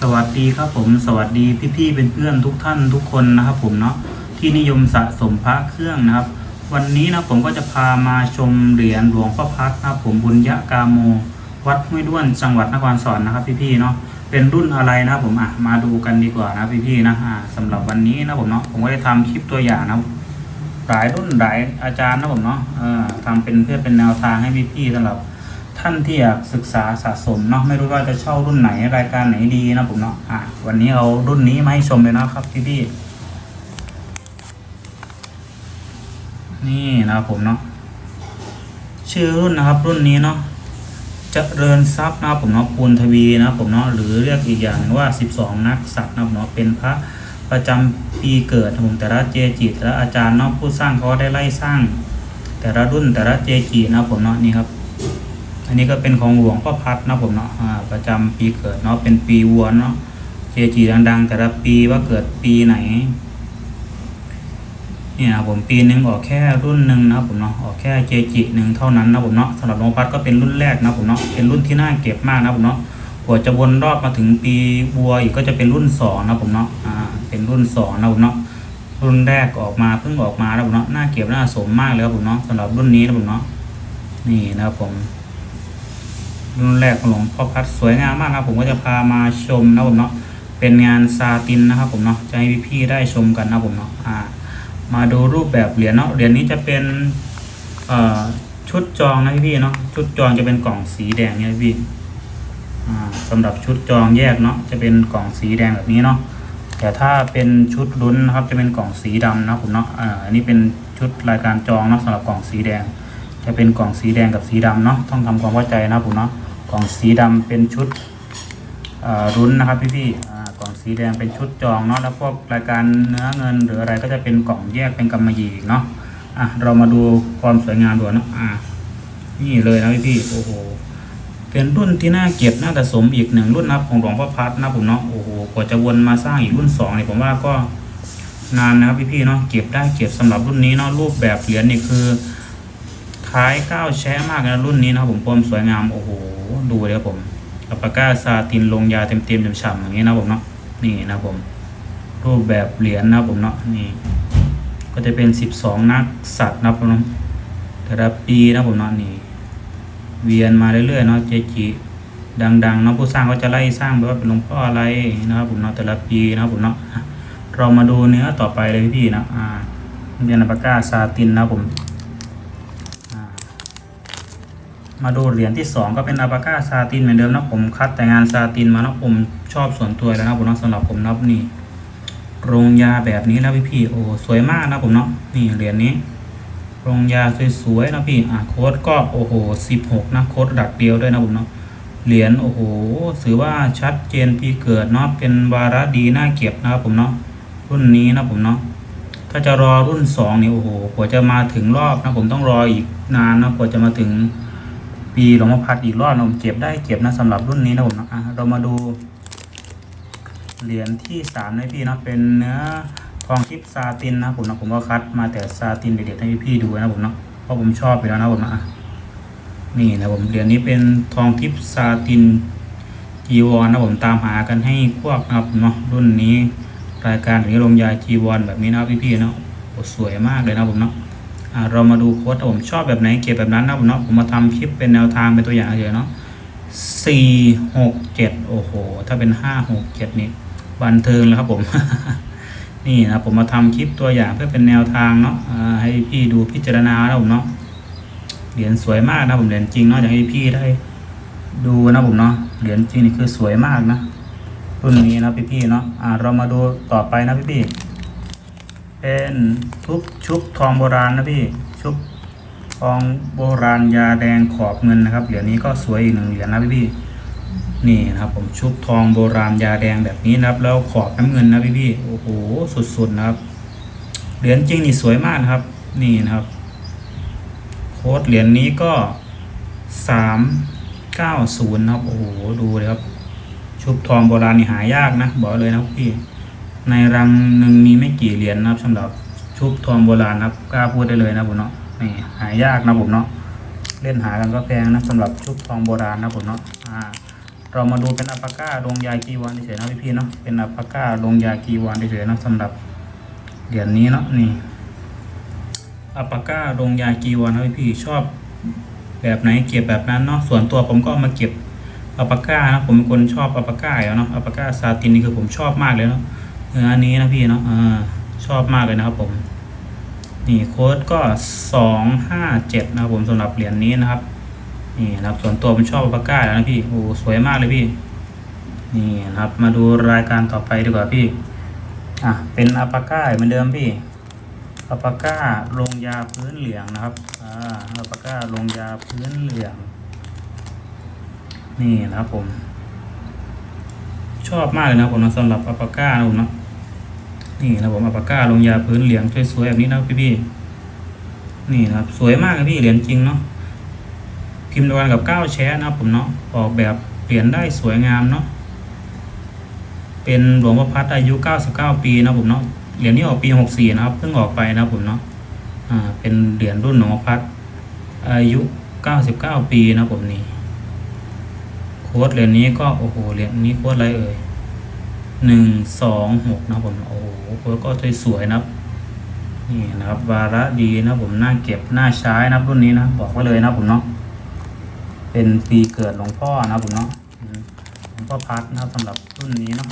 สวัสดีครับผมสวัสดีพี่ๆเป็นเพื่อนทุกท่านทุกคนนะครับผมเนาะที่นิยมสะสมพระเครื่องนะครับ วันนี้นะผมก็จะพามาชมเหรียญหลวงพ่อพัดนะครับผมบุญยะกาโม วัดห้วยด้วนจังหวัดนครสวรรค์นะครับพี่ๆเนาะเป็นรุ่นอะไรนะครับผมอะมาดูกันดีกว่านะพี่ๆนะอ่าสำหรับวันนี้นะผมเนาะผมก็ได้ทำคลิปตัวอย่างนะหลายรุ่นหลายอาจารย์นะผมเนาะเออทำเป็นเพื่อเป็นแนวทางให้พี่ๆสำหรับ ท่านที่อยากศึกษาสะสมเนาะไม่รู้ว่าจะเช่ารุ่นไหนรายการไหนดีนะผมเนาะอะวันนี้เอารุ่นนี้มาให้ชมเลยนะครับพี่พี่ๆนี่นะครับผมเนาะชื่อรุ่นนะครับ รุ่นนี้เนาะเจริญทรัพย์นะครับผมเนาะปูนทวีนะครับผมเนาะหรือเรียกอีกอย่างว่า 12 นักษัตริย์นะครับผมเนาะเป็นพระประจำปีเกิดนะผมแต่ละเจจิแต่ละอาจารย์เนาะผู้สร้างเขาได้ไล่สร้าง แต่ละรุ่นแต่ละเจจินะครับผมเนาะนี่ครับ อันนี้ก็เป็นของหลวงพ่อพัดนะผมเนาะประจำปีเกิดเนาะเป็นปีวัวเนาะเจจีดังๆ แต่ละปีว่าเกิดปีไหนเนี่ยนะผมปีหนึ่งออกแค่รุ่นหนึ่งนะผมเนาะออกแค่เจจิหนึ่งเท่านั้นนะผมเนาะสำหรับหลวงพัดก็เป็นรุ่นแรกนะผมเนาะเป็นรุ่นที่น่าเก็บมากนะผมเนาะกว่าจะวนรอบมาถึงปีวัวอีกก็จะเป็นรุ่นสองนะผมเนาะอ่าเป็นรุ่นสองนะผมเนาะรุ่นแรกออกมาเพิ่งออกมานะผมเนาะน่าเก็บน่าสมมากเลยครับผมเนาะสำหรับรุ่นนี้นะผมเนาะนี่นะครับผม รุ่นแรกของหลวงพ่อพัดสวยงามมากครับผมก็จะพามาชมนะผมเนาะเป็นงานซาตินนะครับผมเนาะจะให้พี่ๆได้ชมกันนะผมเนาะอ่ามาดูรูปแบบเหรียญเนาะเหรียญนี้จะเป็นเอ่อชุดจองนะพี่เนาะชุดจองจะเป็นกล่องสีแดงเนี่ยพี่อ่าสำหรับชุดจองแยกเนาะจะเป็นกล่องสีแดงแบบนี้เนาะแต่ถ้าเป็นชุดลุ้นนะครับจะเป็นกล่องสีดำนะผมเนาะอันนี้เป็นชุดรายการจองเนาะสำหรับกล่องสีแดง จะเป็นกล่องสีแดงกับสีดำเนาะต้องทำความเข้าใจนะผมเนาะ กล่องสีดำเป็นชุดรุ้นนะครับพี่พี่ๆกล่องสีแดงเป็นชุดจองเนาะแล้วพวกรายการเนื้อเงินหรืออะไรก็จะเป็นกล่องแยกเป็นกำมะหยี่อีกเนาะอะเรามาดูความสวยงามดูเนาะอะนี่เลยนะพี่พี่ๆโอ้โหเป็นรุ่นที่น่าเก็บน่าสะสมอีกหนึ่งรุ่นนะครับของหลวงพ่อพัดนะผมเนาะโอ้โหกว่าจะวนมาสร้างอีกรุ่นสองเนี่ยผมว่าก็นานนะครับพี่พี่ๆเนาะเก็บได้เก็บสำหรับรุ่นนี้เนาะรูปแบบเหรียญนี่คือ ท้ายก้าวแช้มากนะรุ่นนี้นะครับผมความสวยงามโอ้โหดูเลยครับผมอัปปาก้าซาตินลงยาเต็มเต็มๆฉ่ำๆอย่างนี้นะผมเนาะนี่นะผม รูปแบบเหรียญนะผมเนาะนี่ ก็จะเป็นสิบสองนักสัตว์นะผมเนาะแต่ละปีนะผมเนาะนี่ เวียนมาเรื่อยๆเนาะเจจิดังๆเนาะผู้สร้างก็จะไล่สร้างแบบว่าเป็นหลวงพ่ออะไรนะครับผมเนาะแต่ละปีนะครับผมเนาะเรามาดูเนื้อต่อไปเลยพี่ๆนะอ่าเป็นอัปปาก้าซาตินนะครับผม มาดูเหรียญที่สองก็เป็นอาปาก้าซาตินเหมือนเดิมนะผมคัดแต่งานซาตินมานะผมชอบส่วนตัวแล้วนะผมนะสำหรับผมนะนี่โรงยาแบบนี้แล้วพี่พี่โอ้สวยมากนะผมเนาะนี่เหรียญนี้โรงยาสวยๆนะพี่อะโค้ดก็โอ้โหสิบหกนะโค้ดดักเดียวด้วยนะผมเนาะเหรียญโอ้โหถือว่าชัดเจนปีเกิดเนาะเป็นวาระดีน่าเก็บนะครับผมเนาะรุ่นนี้นะผมเนาะถ้าจะรอรุ่นสองนี่โอ้โหกว่าจะมาถึงรอบนะผมต้องรออีกนานนะกว่าจะมาถึง ปีหลวงพ่อพัดอีกรอบนะผมเก็บได้เก็บนะสำหรับรุ่นนี้นะผมนะอะเรามาดู เหรียญที่สามนะพี่นะเป็นเนื้อทองทิพซาตินนะผมนะผมก็คัดมาแต่ซาตินเด็ดๆให้พี่ดูนะผมเนาะเพราะผมชอบอยู่แล้วนะผมนะอะนี่นะผมเหรียญนี้เป็นทองทิพซาตินจีวรนนะผมตามหากันให้พวกนะครับผมเนาะรุ่นนี้รายการถึงจะลงยาจีวรแบบนี้นะพี่ๆเนาะสวยมากเลยนะผมเนาะ เรามาดูโค้ดผมชอบแบบไหนเก็บแบบนั้นนะผมเนาะผมมาทำคลิปเป็นแนวทางเป็นตัวอย่างเฉยเนาะสี่หกเจ็ดโอ้โห ถ้าเป็นห้าหกเจ็ดนี่บันเทิงแล้วครับผม นี่นะผมมาทำคลิปตัวอย่างเพื่อเป็นแนวทางเนาะให้พี่ดูพิจารณาแล้วผมเนาะเหรียญสวยมากนะผมเหรียญจริงเนาะอยากให้พี่ได้ดูนะผมเนาะเหรียญจริงนี่คือสวยมากนะรุ่นนี้นะพี่ๆเนาะอ่าเรามาดูต่อไปนะพี่ๆ เป็นชุบชุบทองโบราณนะพี่ชุบทองโบราณยาแดงขอบเงินนะครับเหรียญนี้ก็สวยอีกหนึ่งเหรียญนะพี่ๆนี่นะครับผมชุบทองโบราณยาแดงแบบนี้นะครับ แล้วขอบน้ำเงินนะพี่ๆโอ้โหสุดๆนะครับเหรียญจริงนี่สวยมากนะครับ นี่นะครับ โค้ดเหรียญนี้ก็สามเก้าศูนย์นะครับโอ้โหดูเลยครับ ชุบทองโบราณนี่หายากนะบอกเลยนะพี่ ในรังหนึ่งมีไม่กี่เหรียญนะครับสำหรับชุบทองโบราณนะครับกล้าพูดได้เลยนะผมเนาะนี่หายากนะผมเนาะเล่นหากันก็แพงนะสำหรับชุบทองโบราณนะผมเนาะอ่าเรามาดูเป็นอัปปาก้าลงยากีวานเฉยนะพี่ๆเนาะเป็นอัปปาก้าลงยากีวานเฉยนะสำหรับเหรียญนี้เนาะนี่อัปปาก้าลงยากีวานนะพี่ๆชอบแบบไหนเก็บแบบนั้นเนาะส่วนตัวผมก็มาเก็บอัปปาก้านะผมเป็นคนชอบอัปปาก้าอยู่เนาะอัปปาก้าซาตินนี่คือผมชอบมากเลยเนาะ เอออันนี้นะพี่เนาะอ่าชอบมากเลยนะครับผม นี่โค้ดก็สองห้าเจ็ดนะครับผมสำหรับเหรียญนี้นะครับ นี่นะครับส่วนตัวผมชอบอัลปาก้าแล้วนะพี่โอ้สวยมากเลยพี่ นี่นะครับ มาดูรายการต่อไปดีกว่าพี่ อะเป็นอัลปาก้าเหมือนเดิมพี่อัลปาก้าลงยาพื้นเหลืองนะครับอ่าอัลปาก้าลงยาพื้นเหลือง นี่นะครับผม ชอบมากเลยนะผมนะสำหรับอัลปาก้านะผมเนาะนี่นะผมอัลปาก้าลงยาพื้นเหลืองสวยๆแบบนี้นะพี่พี่ๆนี่นะครับสวยมากเลยพี่เหรียญจริงเนาะพิมพ์ตะวันกับก้าวแชร์นะผมเนาะออกแบบเปลี่ยนได้สวยงามเนาะเป็นหลวงพ่อพัดอายุ 99 ปีนะผมเนาะเหรียญนี้ออกปี 64 นะครับเพิ่งออกไปนะผมเนาะอ่าเป็นเหรียญรุ่นหลวงพ่อพัดอายุ 99 ปีนะผมนี่ ค้ดเหรียญนี้ก็โอ้โหเหรียญนี้โค้ดอะไรเอ่ยหนึ่งสองหกนะผมโอ้โหโค้ดก็สวยๆนะนี่นะครับวาระดีนะผมน่าเก็บน่าใช้นะรุ่นนี้นะบอกไว้เลยนะผมเนาะเป็นปีเกิดหลวงพ่อนะผมเนาะหลวงพ่อพัดนะสำหรับรุ่นนี้เนาะ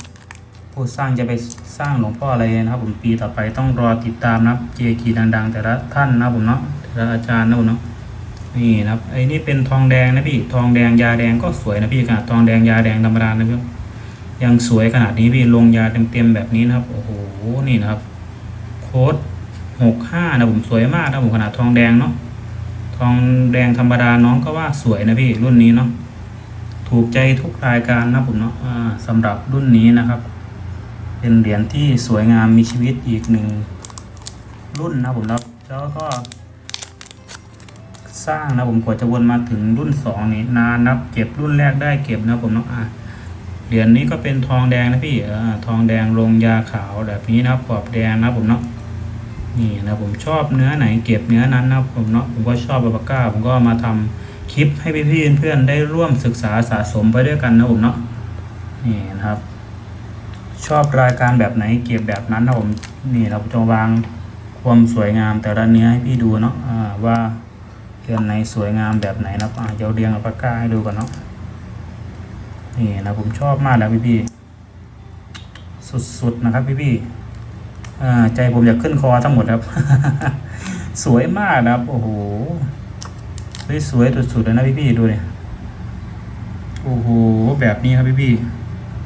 ผู้สร้างจะไปสร้างหลวงพ่ออะไรนะครับ ผมปีต่อไปต้องรอติดตามนะเจกีดังๆ แต่ละท่านนะผมเนาะแต่ละอาจารย์นะผมเนาะ นี่นะครับไอ้นี่เป็นทองแดงนะพี่ ทองแดงยาแดงก็สวยนะพี่ขนาดทองแดงยาแดงธรรมดานะพี่ยังสวยขนาดนี้พี่ลงยาเต็มๆแบบนี้นะครับโอ้โหนี่นะครับ โค้ดหกห้านะผมสวยมากนะผมขนาดทองแดงเนาะทองแดงธรรมดาน้องก็ว่าสวยนะพี่รุ่นนี้เนาะถูกใจทุกรายการนะผมเนาะสำหรับรุ่นนี้นะครับ เป็นเหรียญที่สวยงามมีชีวิตอีกหนึ่งรุ่นนะผมแล้วแล้วก็ สร้างนะผมกว่าจะวนมาถึงรุ่นสองนี้นานนับเก็บรุ่นแรกได้เก็บนะผมเนาะอ่าเหรียญนี้ก็เป็นทองแดงนะพี่อ่าทองแดงลงยาขาวแบบนี้นะครับกรอบแดงนะผมเนาะนี่นะผมชอบเนื้อไหนเก็บเนื้อนั้นนะผมเนาะผมก็ชอบอัปก้าผมก็มาทำคลิปให้พี่ๆเพื่อนๆได้ร่วมศึกษาสะสมไปด้วยกันนะผมเนาะนี่นะครับ ชอบรายการแบบไหนเก็บแบบนั้นนะผมนี่เราจะวางความสวยงามแต่ละเนื้อให้พี่ดูเนาะอ่าว่า เรือนไหนสวยงามแบบไหนนะครับอ่าเดี๋ยวเรียงอัลปาก้าให้ดูก่อนเนาะนี่นะผมชอบมากแล้วพี่สุดๆนะครับพี่ๆอ่ใจผมอยากขึ้นคอทั้งหมดครับ สวยมากนะครับ โอ้โหสวยสุดๆเลยนะพี่ๆดูเนี่ยโอ้โหแบบนี้ครับพี่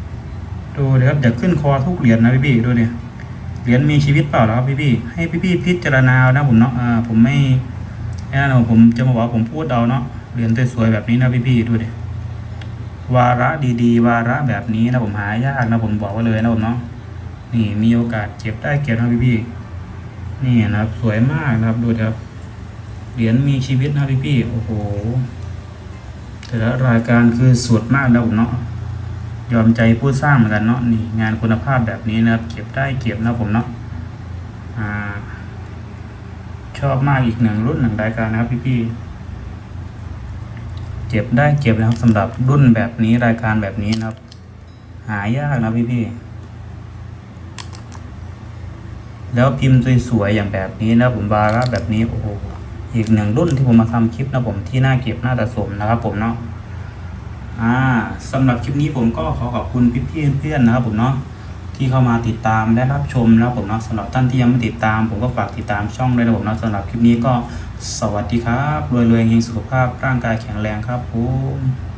ๆดูเลยครับอยากขึ้นคอทุกเหรียญนะพี่ๆดูเนี่ยเหรียญมีชีวิตเปล่าแล้วครับพี่ๆให้พี่ๆพิจารณาเอานะผมเนาะอ่าผมไม่ แน่นอนผมจะมาบอกผมพูดเอาเนาะเหรียญสวยๆแบบนี้นะพี่ๆดูดิวาระดีๆ วาระแบบนี้นะผมหายากนะผมบอกไว้เลยนะผมเนาะนี่มีโอกาสเก็บได้เก็บนะพี่ๆนี่นะครับสวยมากนะครับดูครับเหรียญมีชีวิตนะพี่พี่ๆโอ้โหแต่ละรายการคือสุดมากนะผมเนาะยอมใจผู้สร้างเหมือนกันเนาะนี่งานคุณภาพแบบนี้นะครับ เก็บได้เก็บนะผมเนาะ อ่า ชอบมากอีกหนึ่งรุ่นหนึ่งรายการนะครับพี่ๆเก็บได้เก็บนะครับสำหรับรุ่นแบบนี้รายการแบบนี้นะครับ หายากนะพี่ๆแล้วพิมพ์สวยๆอย่างแบบนี้นะผมบาระแบบนี้โอ้โหอีกหนึ่งรุ่นที่ผมมาทำคลิปนะผมที่น่าเก็บน่าสะสมนะครับ ผมเนาะอ่าสำหรับคลิปนี้ผมก็ขอขอบคุณพี่ๆเพื่อนๆนะครับผมเนาะ ที่เข้ามาติดตามและรับชมนะครับผมเนาะสำหรับท่านที่ยังไม่ติดตาม ผมก็ฝากติดตามช่องด้วยนะผมเนาะสำหรับคลิปนี้ก็สวัสดีครับรวยๆเฮงสุขภาพร่างกายแข็งแรงครับผม